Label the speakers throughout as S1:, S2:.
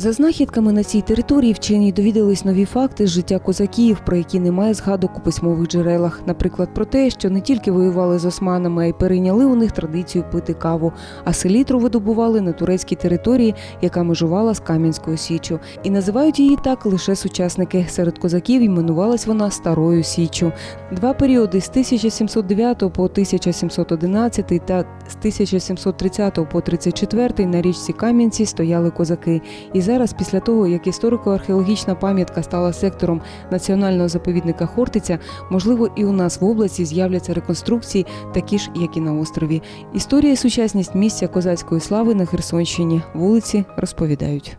S1: За знахідками на цій території вчені довідались нові факти з життя козаків, про які немає згадок у письмових джерелах. Наприклад, про те, що не тільки воювали з османами, а й перейняли у них традицію пити каву, а селітру видобували на турецькій території, яка межувала з Кам'янською Січчю. І називають її так лише сучасники. Серед козаків іменувалась вона Старою Січчю. Два періоди з 1709 по 1711 та з 1730 по 34 на річці Кам'янці стояли козаки. І зараз, після того, як історико-археологічна пам'ятка стала сектором національного заповідника Хортиця, можливо, і у нас в області з'являться реконструкції, такі ж, як і на острові. Історія і сучасність місця козацької слави на Херсонщині. Вулиці розповідають.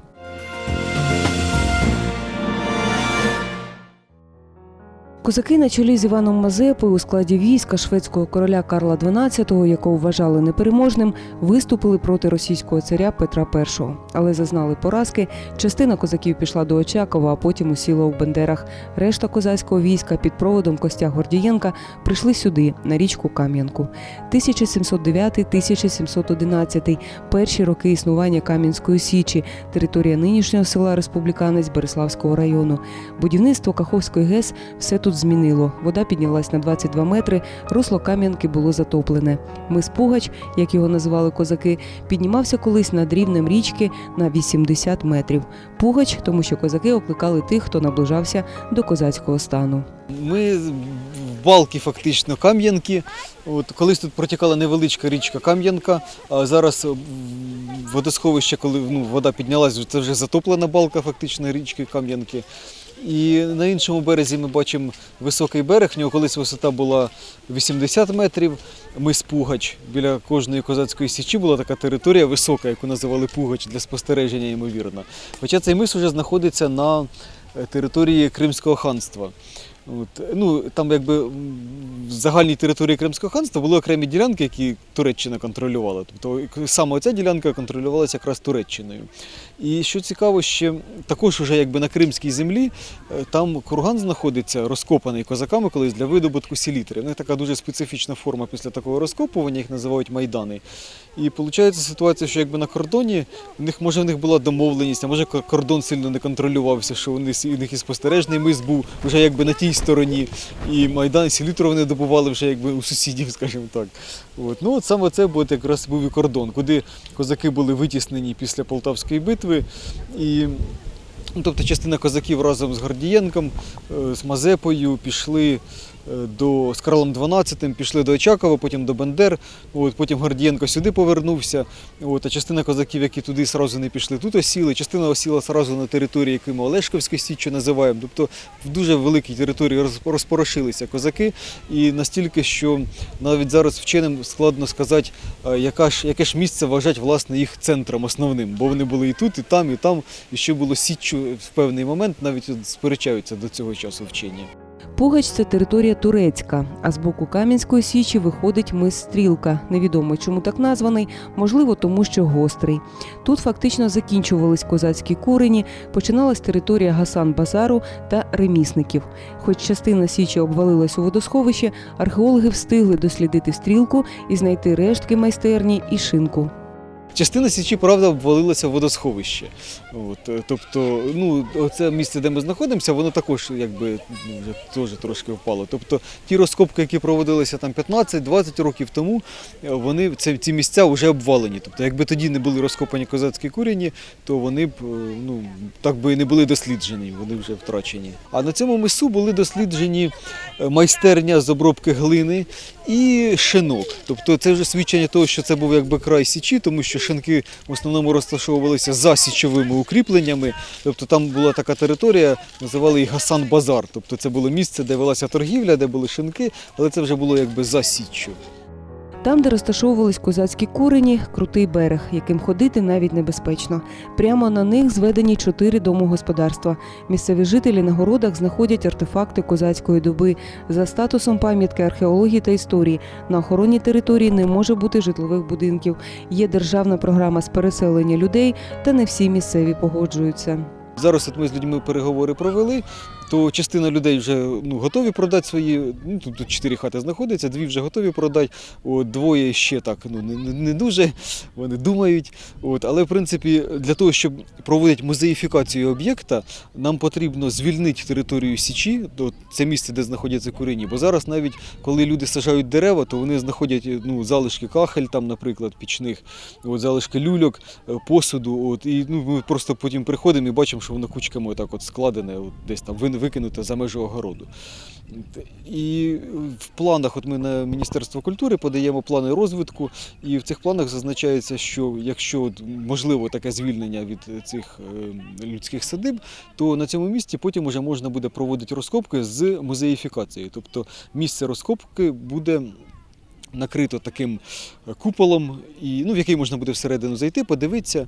S1: Козаки на чолі з Іваном Мазепою у складі війська шведського короля Карла XII, якого вважали непереможним, виступили проти російського царя Петра І. Але зазнали поразки. Частина козаків пішла до Очакова, а потім усіла у Бендерах. Решта козацького війська під проводом Костя Гордієнка прийшли сюди, на річку Кам'янку. 1709-1711 – перші роки існування Кам'янської Січі, територія нинішнього села Республіканець Береславського району. Будівництво Каховської ГЕС все тут змінило. Вода піднялась на 22 метри, русло Кам'янки було затоплене. Мис Пугач, як його називали козаки, піднімався колись над рівнем річки на 80 метрів. Пугач, тому що козаки окликали тих, хто наближався до козацького стану.
S2: Ми балки фактично Кам'янки. От, колись тут протікала невеличка річка Кам'янка, а зараз водосховище, коли ну, вода піднялась, це вже затоплена балка фактично річки Кам'янки. І на іншому березі ми бачимо високий берег. В нього колись висота була 80 метрів. Мис Пугач. Біля кожної козацької січі була така територія висока, яку називали Пугач для спостереження, ймовірно. Хоча цей мис вже знаходиться на е, території Кримського ханства. От, ну, там якби в загальній території Кримського ханства були окремі ділянки, які Туреччина контролювала. Тобто саме ця ділянка контролювалася якраз Туреччиною. І що цікаво, ще також уже якби на Кримській землі е, там курган знаходиться, розкопаний козаками колись для видобутку селітри. У них така дуже специфічна форма після такого розкопування, їх називають майдани. І виходить ситуація, що якби на кордоні в них може в них була домовленість, а може кордон сильно не контролювався, що вони с- у них і спостережний мис був вже якби на тій стороні, і майдан селітру вони добували вже якби у сусідів, скажімо так. От. Ну от саме це був якраз був і кордон, куди козаки були витіснені після Полтавської битви. І Ну, тобто частина козаків разом з Гордієнком, е, з Мазепою пішли до, з Карлом XII, пішли до Очакова, потім до Бендер. От, потім Гордієнко сюди повернувся. От, а частина козаків, які туди сразу не пішли, тут осіли. Частина осіла сразу на території, яку ми Олешковське Січчю називаємо. Тобто в дуже великій території роз- розпорошилися козаки. І настільки, що навіть зараз вченим складно сказати, е, яка ж, яке ж місце вважать власне їх центром основним, бо вони були і тут, і там, і там, і що було січчю в певний момент, навіть сперечаються до цього часу вчені.
S1: Пугач це територія турецька, а з боку Кам'янської січі виходить мис Стрілка. Невідомо чому так названий, можливо, тому що гострий. Тут фактично закінчувались козацькі курені, починалась територія Гасан-Базару та ремісників. Хоч частина січі обвалилась у водосховище, археологи встигли дослідити стрілку і знайти рештки майстерні і шинку.
S2: Частина січі, правда, обвалилася в водосховище. От, е, тобто, ну, це місце, де ми знаходимося, воно також якби ну, теж трошки впало. Тобто ті розкопки, які проводилися там 15-20 років тому, е, вони це, ці місця вже обвалені. Тобто, якби тоді не були розкопані козацькі курені, то вони б е, ну, так би і не були досліджені, вони вже втрачені. А на цьому мису були досліджені майстерня з обробки глини і шинок. Тобто це вже свідчення того, що це був якби край січі, тому що шинки в основному розташовувалися за січовими укріпленнями. Тобто там була така територія, називали її Гасан-Базар. Тобто це було місце, де велася торгівля, де були шинки, але це вже було якби за січчю.
S1: Там, де розташовувались козацькі курені, крутий берег, яким ходити навіть небезпечно. Прямо на них зведені чотири домогосподарства. Місцеві жителі на городах знаходять артефакти козацької доби. За статусом пам'ятки археології та історії на охоронній території не може бути житлових будинків. Є державна програма з переселення людей, та не всі місцеві погоджуються.
S2: Зараз от ми з людьми переговори провели. То частина людей вже ну, готові продати свої. Ну, тут, чотири хати знаходяться, дві вже готові продати, от, двоє ще так ну, не, не- дуже, вони думають. От, але в принципі, для того, щоб проводити музеїфікацію об'єкта, нам потрібно звільнити територію Січі, то це місце, де знаходяться курені. Бо зараз навіть коли люди сажають дерева, то вони знаходять ну, залишки кахель, там, наприклад, пічних, от, залишки люльок, е, посуду. От, і ну, ми просто потім приходимо і бачимо, що воно кучками так от складене, от, десь там вин- за межі огороду. І в планах, от ми на Міністерство культури подаємо плани розвитку, і в цих планах зазначається, що якщо можливо таке звільнення від цих е, людських садиб, то на цьому місці потім вже можна буде проводити розкопки з музеїфікацією. Тобто місце розкопки буде. Накрито таким куполом, і, ну, в який можна буде всередину зайти, подивитися,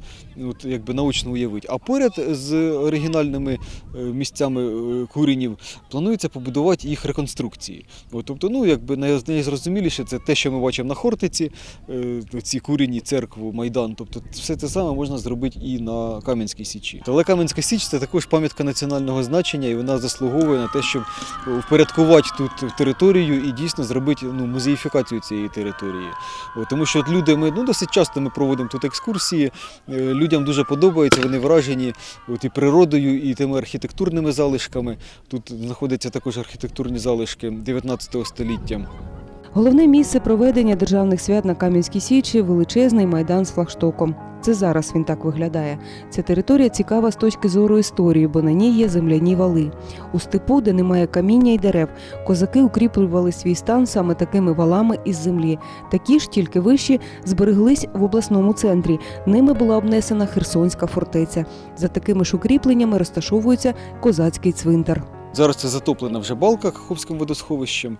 S2: от, якби наочно уявити. А поряд з оригінальними е, місцями е, куренів планується побудувати їх реконструкції. От, тобто, ну, якби найзрозуміліше це те, що ми бачимо на Хортиці, е, ці курені, церкву, майдан. Тобто, все це саме можна зробити і на Кам'янській Січі. Але Кам'янська Січ це також пам'ятка національного значення, і вона заслуговує на те, щоб впорядкувати тут територію і дійсно зробити ну, музеїфікацію цієї території. От, тому що от люди, ми ну, досить часто ми проводимо тут екскурсії. е, Людям дуже подобається, вони вражені от, і природою, і тими архітектурними залишками. Тут знаходяться також архітектурні залишки 19 століття.
S1: Головне місце проведення державних свят на Кам'янській Січі величезний майдан з флагштоком. Це зараз він так виглядає. Ця територія цікава з точки зору історії, бо на ній є земляні вали. У степу, де немає каміння й дерев, козаки укріплювали свій стан саме такими валами із землі. Такі ж, тільки вищі, збереглись в обласному центрі. Ними була обнесена Херсонська фортеця. За такими ж укріпленнями розташовується козацький цвинтар.
S2: Зараз це затоплена вже балка Каховським водосховищем.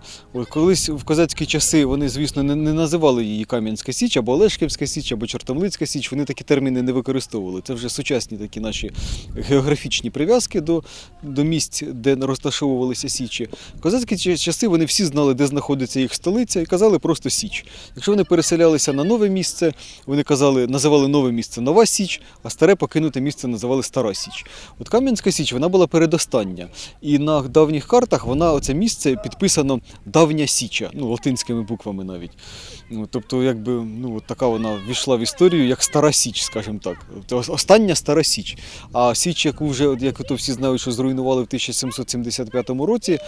S2: Колись в козацькі часи вони, звісно, не, не називали її Кам'янська Січ або Олешківська Січ, або Чортомлицька Січ. Вони такі терміни не використовували. Це вже сучасні такі наші географічні прив'язки до, до місць, де розташовувалися Січі. В козацькі часи вони всі знали, де знаходиться їх столиця, і казали просто Січ. Якщо вони переселялися на нове місце, вони казали, називали нове місце Нова Січ, а старе покинуте місце називали Стара Січ. От Кам'янська Січ вона була передостання. І на давніх картах вона оце місце підписано Давня Січа, ну латинськими буквами навіть. Ну, тобто, якби ну от така вона війшла в історію як Стара Січ, скажімо так. Тобто, остання Стара Січ. А Січ, яку вже, як то всі знають, що зруйнували в 1775 році,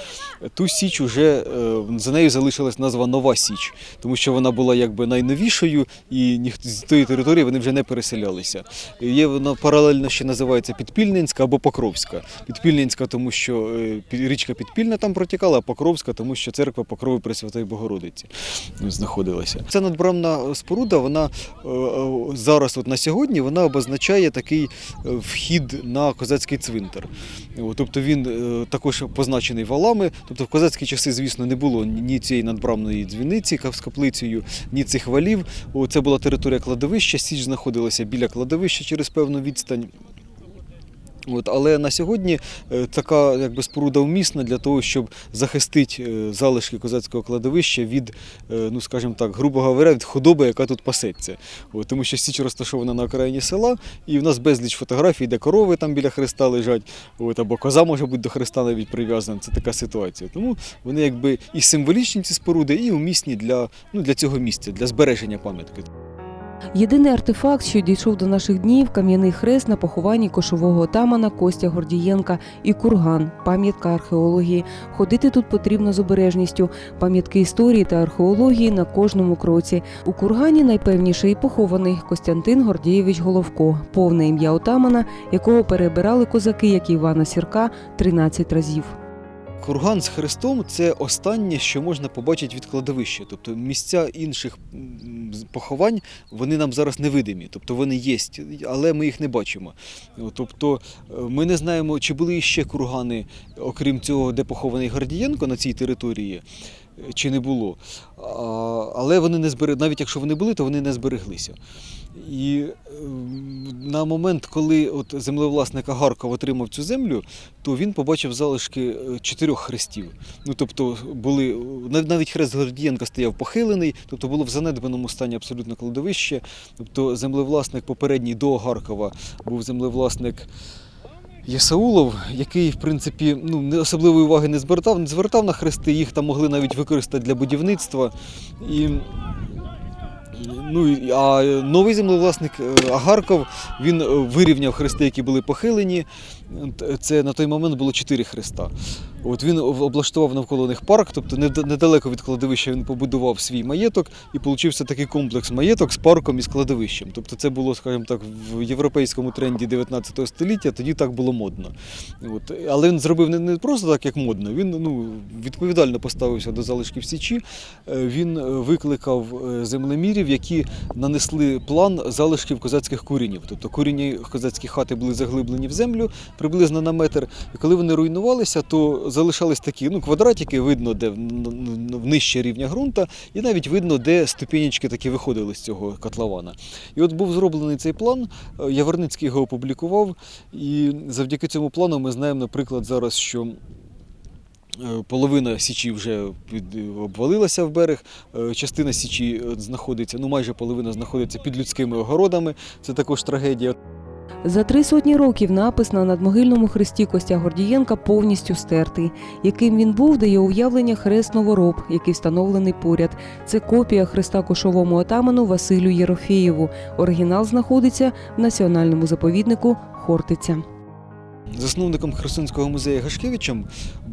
S2: ту Січ уже е, за нею залишилась назва Нова Січ, тому що вона була якби найновішою, і ніхто з тої території вони вже не переселялися. Є вона паралельно ще називається Підпільненська або Покровська. Підпільненська, тому що е, річка Підпільна там протікала, а Покровська, тому що церква Покрови Пресвятої Богородиці ну, знаходилася. Ця надбрамна споруда, вона е, е, зараз, от на сьогодні, вона обозначає такий е, вхід на козацький цвинтар. Тобто він е, також позначений валами. Тобто в козацькі часи, звісно, не було ні цієї надбрамної дзвіниці з каплицею, ні цих валів. Це була територія кладовища. Січ знаходилася біля кладовища через певну відстань. От, але на сьогодні е, така якби, споруда вмісна для того, щоб захистити е, залишки козацького кладовища від, е, ну скажімо так, грубо говоря, від худоби, яка тут пасеться. От, тому що Січ розташована на окраїні села, і в нас безліч фотографій, де корови там біля хреста лежать, от, або коза може бути до хреста навіть прив'язана. Це така ситуація. Тому вони якби і символічні ці споруди, і умісні для, ну, для цього місця, для збереження пам'ятки.
S1: Єдиний артефакт, що дійшов до наших днів, кам'яний хрест на похованні кошового отамана Костя Гордієнка і курган, пам'ятка археології. Ходити тут потрібно з обережністю. Пам'ятки історії та археології на кожному кроці. У кургані найпевніше і похований Костянтин Гордієвич Головко, повне ім'я отамана, якого перебирали козаки, як Івана Сірка, 13 разів.
S2: Курган з хрестом це останнє, що можна побачити від кладовища. Тобто місця інших поховань вони нам зараз невидимі. Тобто вони є, але ми їх не бачимо. Тобто е, ми не знаємо, чи були ще кургани, окрім цього, де похований Гордієнко на цій території. е, Чи не було. Але вони не зберег... навіть якщо вони були, то вони не збереглися. І ем, на момент, коли от землевласник Агарков отримав цю землю, то він побачив залишки е, чотирьох хрестів. Ну тобто були навіть хрест Гордієнка стояв похилений, тобто було в занедбаному стані абсолютно кладовище. Тобто землевласник попередній до Агаркова був землевласник. Єсаулов, який, в принципі, ну, особливої уваги не звертав, не звертав на хрести, їх там могли навіть використати для будівництва. І, ну, а новий землевласник е, Агарков він е, вирівняв хрести, які були похилені. Це на той момент було чотири хреста. От він облаштував навколо них парк, тобто недалеко від кладовища він побудував свій маєток і получився такий комплекс маєток з парком і складовищем. Тобто це було, скажімо так, в європейському тренді 19 століття, тоді так було модно. От. Але він зробив не, просто так, як модно, він ну, відповідально поставився до залишків Січі. Е, Він е, викликав е, землемірів, які нанесли план залишків козацьких курінів. Тобто курінні козацькі хати були заглиблені в землю приблизно на метр. І коли вони руйнувалися, то залишались такі ну, квадратики, видно, де нижче рівня ґрунта, і навіть видно, де ступінечки такі виходили з цього котлована. І от був зроблений цей план, е, Яворницький його опублікував, і завдяки цьому плану ми знаємо, наприклад, зараз, що. е, Половина січі вже під- обвалилася в берег, е, частина січі е, знаходиться, ну майже половина знаходиться під людськими огородами. Це також трагедія.
S1: За три сотні років напис на надмогильному хресті Костя Гордієнка повністю стертий. Яким він був, дає уявлення хрест Новороб, який встановлений поряд. Це копія хреста кошовому отаману Василю Єрофєєву. Оригінал знаходиться в національному заповіднику Хортиця.
S2: Засновником Херсонського музею Гашкевичем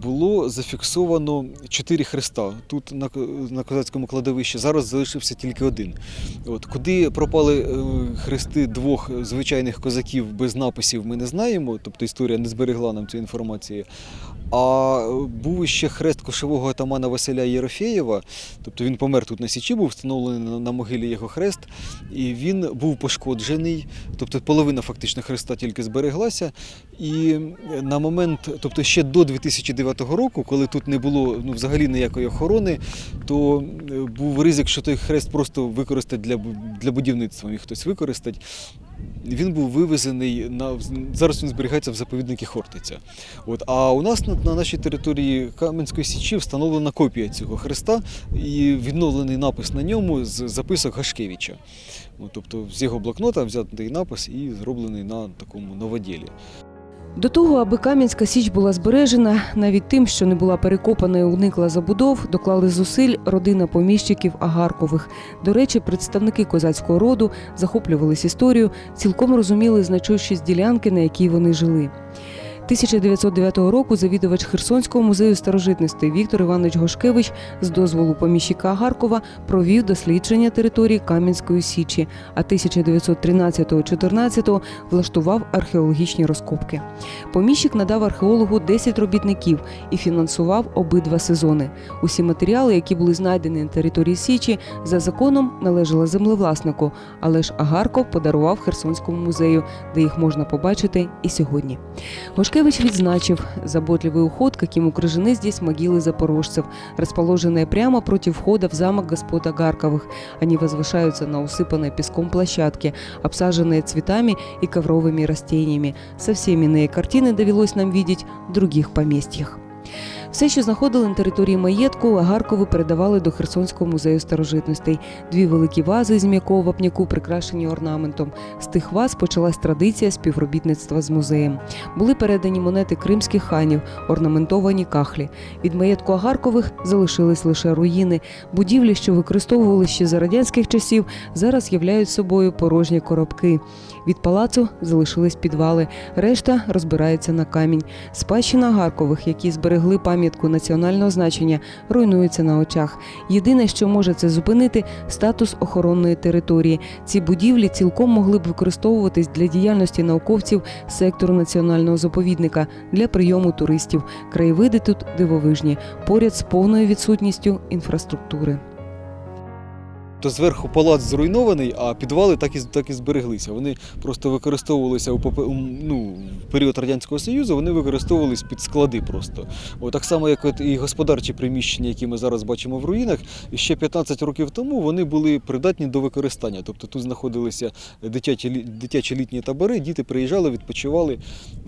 S2: було зафіксовано чотири хреста. Тут на, на козацькому кладовищі зараз залишився тільки один. От, куди пропали е, хрести двох звичайних козаків без написів, ми не знаємо, тобто історія не зберегла нам цю інформації. А був ще хрест кошового атамана Василя Єрофєєва, тобто він помер тут на Січі, був встановлений на, могилі його хрест, і він був пошкоджений, тобто половина фактично хреста тільки збереглася. І на момент, тобто ще до 2009 року, коли тут не було ну, взагалі ніякої охорони, то е, був ризик, що той хрест просто використать для, для будівництва, міг хтось використати. Він був вивезений на зараз він зберігається в заповіднику Хортиця. От а у нас на, на нашій території Кам'янської січі встановлена копія цього хреста і відновлений напис на ньому з записок Гашкевича. От, тобто з його блокнота взятий напис і зроблений на такому новоділі.
S1: До того, аби Кам'янська Січ була збережена, навіть тим, що не була перекопана і уникла забудов, доклали зусиль родина поміщиків Агаркових. До речі, представники козацького роду захоплювались історією, цілком розуміли значущість ділянки, на якій вони жили. 1909 року завідувач Херсонського музею старожитностей Віктор Іванович Гошкевич з дозволу поміщика Агаркова провів дослідження території Кам'янської Січі, а 1913-14 влаштував археологічні розкопки. Поміщик надав археологу 10 робітників і фінансував обидва сезони. Усі матеріали, які були знайдені на території Січі, за законом належали землевласнику, але ж Агарков подарував Херсонському музею, де їх можна побачити і сьогодні. Гошкевич відзначив заботливый уход, каким укружены здесь могилы запорожцев, расположенные прямо против входа в замок господ Агарковых. Они возвышаются на усыпанной песком площадке, обсаженные цветами и ковровыми растениями. Совсем иные картины довелось нам видеть в других поместьях. Все, що знаходили на території маєтку, Агаркови передавали до Херсонського музею старожитностей. Дві великі вази з м'якого вапняку, прикрашені орнаментом. З тих ваз почалась традиція співробітництва з музеєм. Були передані монети кримських ханів, орнаментовані кахлі. Від маєтку Агаркових залишились лише руїни. Будівлі, що використовували ще за радянських часів, зараз являють собою порожні коробки. Від палацу залишились підвали, решта розбирається на камінь. Спадщина Агаркових, які зберегли пам'ятку національного значення, руйнується на очах. Єдине, що може це зупинити, статус охоронної території. Ці будівлі цілком могли б використовуватись для діяльності науковців сектору національного заповідника для прийому туристів. Краєвиди тут дивовижні, поряд з повною відсутністю інфраструктури.
S2: То зверху палац зруйнований, а підвали так і, так і збереглися. Вони просто використовувалися у, ну, в період Радянського Союзу, вони використовувалися під склади просто. О, так само, як от і господарчі приміщення, які ми зараз бачимо в руїнах, і ще 15 років тому вони були придатні до використання. Тобто тут знаходилися дитячі, дитячі літні табори, діти приїжджали, відпочивали.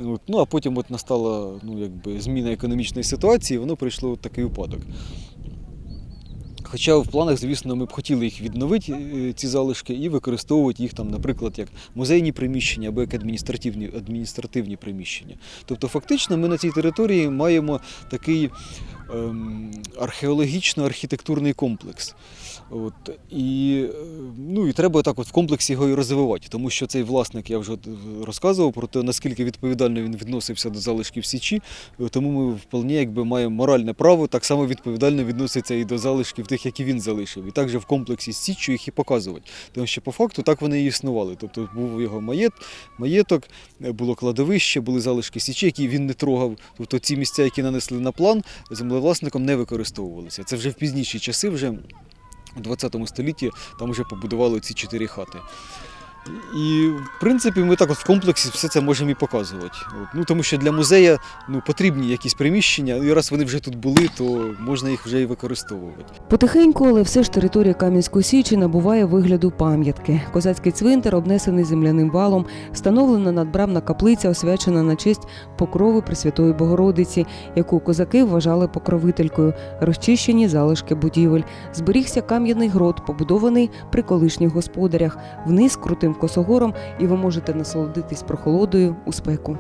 S2: От, ну а потім от настала ну, якби, зміна економічної ситуації, воно прийшло в такий упадок. Хоча в планах, звісно, ми б хотіли їх відновити, е, ці залишки, і використовувати їх там, наприклад, як музейні приміщення або як адміністративні, адміністративні приміщення. Тобто, фактично, ми на цій території маємо такий ем, археологічно-архітектурний комплекс. От, і, е, ну, і треба так от в комплексі його і розвивати, тому що цей власник, я вже розказував про те, наскільки відповідально він відносився до залишків Січі, тому ми вполне якби маємо моральне право так само відповідально відноситься і до залишків тих, які він залишив. І також в комплексі з Січчю їх і показувати. Тому що по факту так вони і існували. Тобто був його маєт, маєток, було кладовище, були залишки Січі, які він не трогав. Тобто ці місця, які нанесли на план, землевласником не використовувалися. Це вже в пізніші часи, вже у 20 столітті там вже побудували ці чотири хати. І, в принципі, ми так от в комплексі все це можемо і показувати. От. Ну, тому що для музею ну, потрібні якісь приміщення, і раз вони вже тут були, то можна їх вже і використовувати.
S1: Потихеньку, але все ж територія Кам'янської Січі набуває вигляду пам'ятки. Козацький цвинтар, обнесений земляним валом, встановлена надбрамна каплиця, освячена на честь покрови Пресвятої Богородиці, яку козаки вважали покровителькою, розчищені залишки будівель. Зберігся кам'яний грот, побудований при колишніх господарях, вниз крутим косогором, і ви можете насолодитись прохолодою у спеку.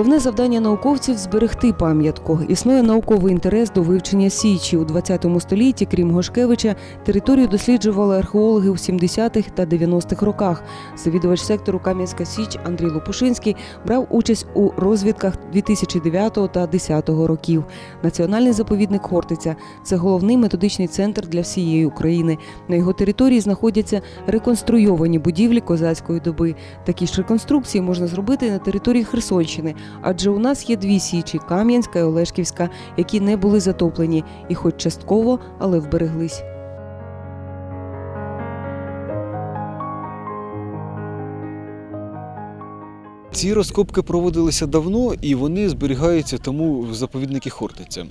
S1: Головне завдання науковців зберегти пам'ятку. Існує науковий інтерес до вивчення січі у 20 столітті. Крім Гошкевича, територію досліджували археологи у 70-х та 90-х роках. Завідувач сектору Кам'янська Січ Андрій Лопушинський брав участь у розвідках 2009 та 2010 років. Національний заповідник Хортиця це головний методичний центр для всієї України. На його території знаходяться реконструйовані будівлі козацької доби. Такі ж реконструкції можна зробити на території Херсонщини, адже у нас є дві січі Кам'янська і Олешківська, які не були затоплені, і хоч частково, але вбереглись.
S2: Ці розкопки проводилися давно і вони зберігаються тому в заповідники Хортиця.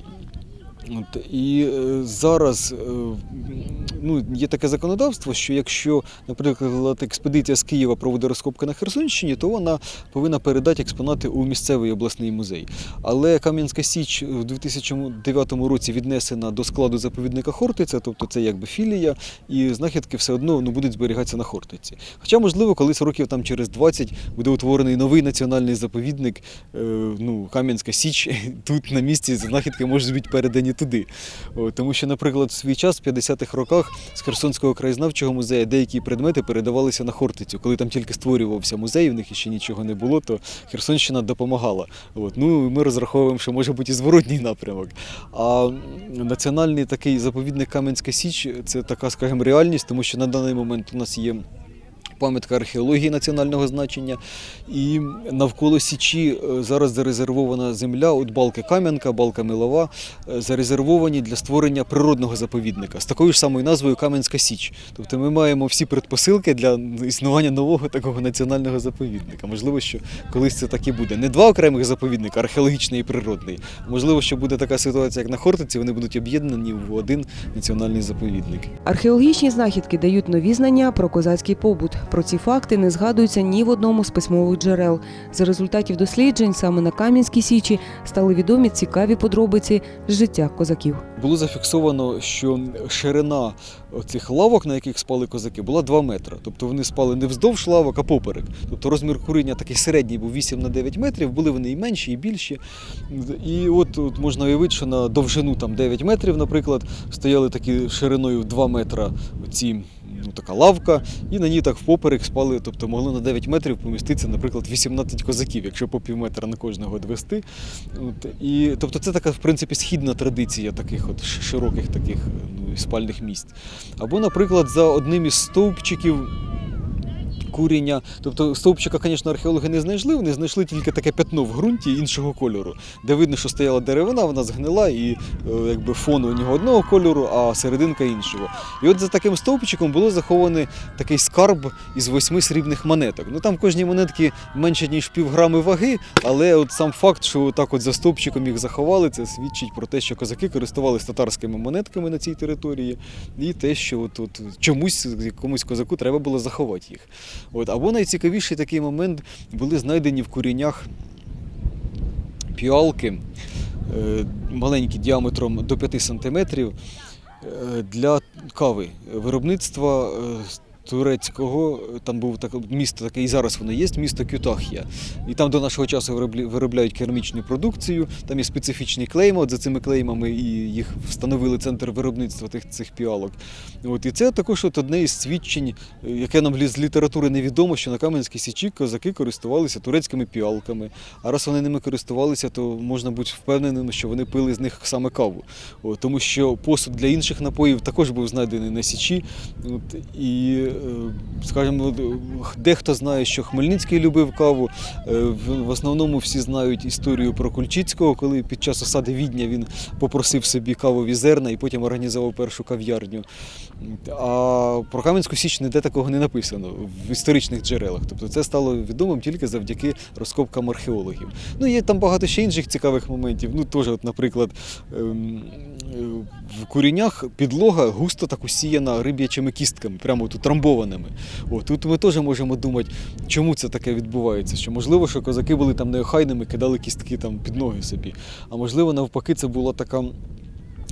S2: От, і е, зараз е, ну, є таке законодавство, що якщо, наприклад, експедиція з Києва проводить розкопки на Херсонщині, то вона повинна передати експонати у місцевий обласний музей. Але Кам'янська Січ в 2009 році віднесена до складу заповідника Хортиця, тобто це якби філія, і знахідки все одно ну, будуть зберігатися на Хортиці. Хоча, можливо, колись років там через 20 буде утворений новий національний заповідник, е, ну, Кам'янська Січ, тут на місці знахідки можуть бути передані туди. Тому що, наприклад, в свій час, в 50-х роках, з Херсонського краєзнавчого музею деякі предмети передавалися на Хортицю. Коли там тільки створювався музей, в них ще нічого не було, то Херсонщина допомагала. От. Ну, ми розраховуємо, що може бути і зворотній напрямок. А національний такий заповідник Кам'янська Січ це така, скажімо, реальність, тому що на даний момент у нас є. Пам'ятка археології національного значення. І навколо Січі е, зараз зарезервована земля, от балки Кам'янка, балка Милова, е, зарезервовані для створення природного заповідника з такою ж самою назвою Кам'янська Січ. Тобто ми маємо всі предпосилки для існування нового такого національного заповідника. Можливо, що колись це так і буде. Не два окремих заповідника, археологічний і природний. Можливо, що буде така ситуація, як на Хортиці, вони будуть об'єднані в один національний заповідник.
S1: Археологічні знахідки дають нові знання про козацький побут. Про ці факти не згадуються ні в одному з письмових джерел. За результатів досліджень саме на Кам'янській Січі стали відомі цікаві подробиці з життя козаків.
S2: Було зафіксовано, що ширина цих лавок, на яких спали козаки, була 2 метри. Тобто вони спали не вздовж лавок, а поперек. Тобто розмір куріння такий середній був 8 на 9 метрів, були вони і менші, і більші. І от, от можна уявити, що на довжину там 9 метрів, наприклад, стояли такі шириною 2 метри ці. Ну, така лавка, і на ній так впоперек спали, тобто могли на 9 метрів поміститися, наприклад, 18 козаків, якщо по пів метра на кожного відвести. От, і, тобто це така, в принципі, східна традиція таких от широких таких ну, спальних місць. Або, наприклад, за одним із стовпчиків куріння. Тобто стовпчика, звісно, археологи не знайшли, вони знайшли тільки таке пятно в ґрунті іншого кольору, де видно, що стояла деревина, вона згнила, і е, якби фон у нього одного кольору, а серединка іншого. І от за таким стовпчиком було захований такий скарб із восьми срібних монеток. Ну там в кожній монетці менше ніж півграми ваги, але от сам факт, що так от за стовпчиком їх заховали, це свідчить про те, що козаки користувалися татарськими монетками на цій території, і те, що от, от чомусь якомусь козаку треба було заховати їх. От. Або найцікавіший такий момент були знайдені в корінях піалки е, маленькі діаметром до 5 сантиметрів е, для кави. Виробництва е, турецького, там був так, місто таке, і зараз воно є, місто Кютахія. І там до нашого часу виробляють керамічну продукцію, там є специфічні клейми, от за цими клеймами і їх встановили центр виробництва тих цих піалок. От, і це також от одне із свідчень, яке нам з літератури невідомо, що на Кам'янській Січі козаки користувалися турецькими піалками. А раз вони ними користувалися, то можна бути впевненим, що вони пили з них саме каву. От, тому що посуд для інших напоїв також був знайдений на Січі. От, і, скажімо, е, дехто знає, що Хмельницький любив каву. Е, в основному всі знають історію про Кульчицького, коли під час осади Відня він попросив собі кавові зерна і потім організував першу кав'ярню. А про Кам'янську Січ ніде такого не написано в історичних джерелах. Тобто це стало відомим тільки завдяки розкопкам археологів. Ну, є там багато ще інших цікавих моментів. Ну, теж, от, наприклад, ем, е, в курінях підлога густо так усіяна риб'ячими кістками, прямо тут трамбованими. О, тут ми теж можемо думати, чому це таке відбувається. Що можливо, що козаки були там неохайними, кидали кістки там під ноги собі. А можливо, навпаки, це була така.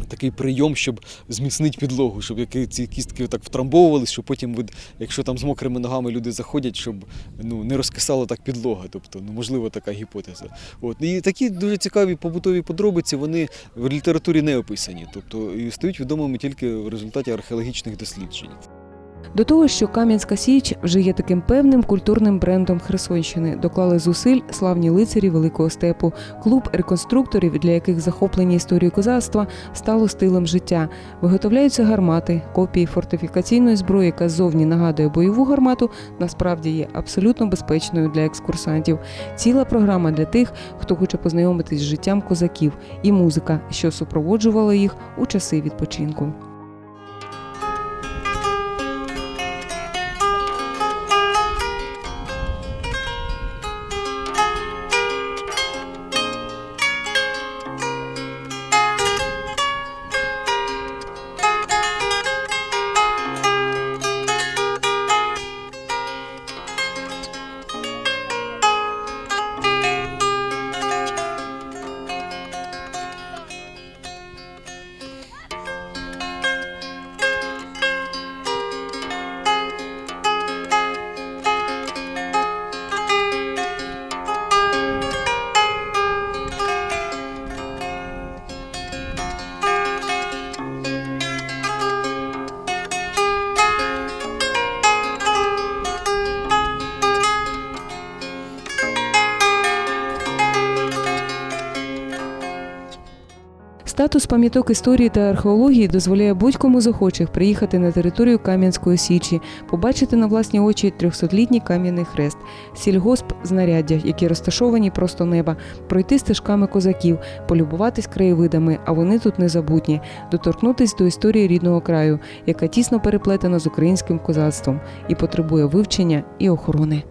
S2: Такий прийом, щоб зміцнити підлогу, щоб які ці кістки так втрамбовувалися, щоб потім, якщо там з мокрими ногами люди заходять, щоб ну, не розкисала так підлога. Тобто, ну, можливо, така гіпотеза. От. І такі дуже цікаві побутові подробиці, вони в літературі не описані. Тобто, і стають відомими тільки в результаті археологічних досліджень.
S1: До того, що Кам'янська Січ вже є таким певним культурним брендом Херсонщини, доклали зусиль славні лицарі Великого степу, клуб реконструкторів, для яких захоплення історією козацтва стало стилем життя. Виготовляються гармати, копії фортифікаційної зброї, яка ззовні нагадує бойову гармату, насправді є абсолютно безпечною для екскурсантів. Ціла програма для тих, хто хоче познайомитись з життям козаків, і музика, що супроводжувала їх у часи відпочинку. Статус пам'яток історії та археології дозволяє будь-кому з охочих приїхати на територію Кам'янської Січі, побачити на власні очі 300-літній кам'яний хрест, сільгосп знаряддя, які розташовані просто неба, пройти стежками козаків, полюбуватись краєвидами, а вони тут незабутні, доторкнутись до історії рідного краю, яка тісно переплетена з українським козацтвом і потребує вивчення і охорони.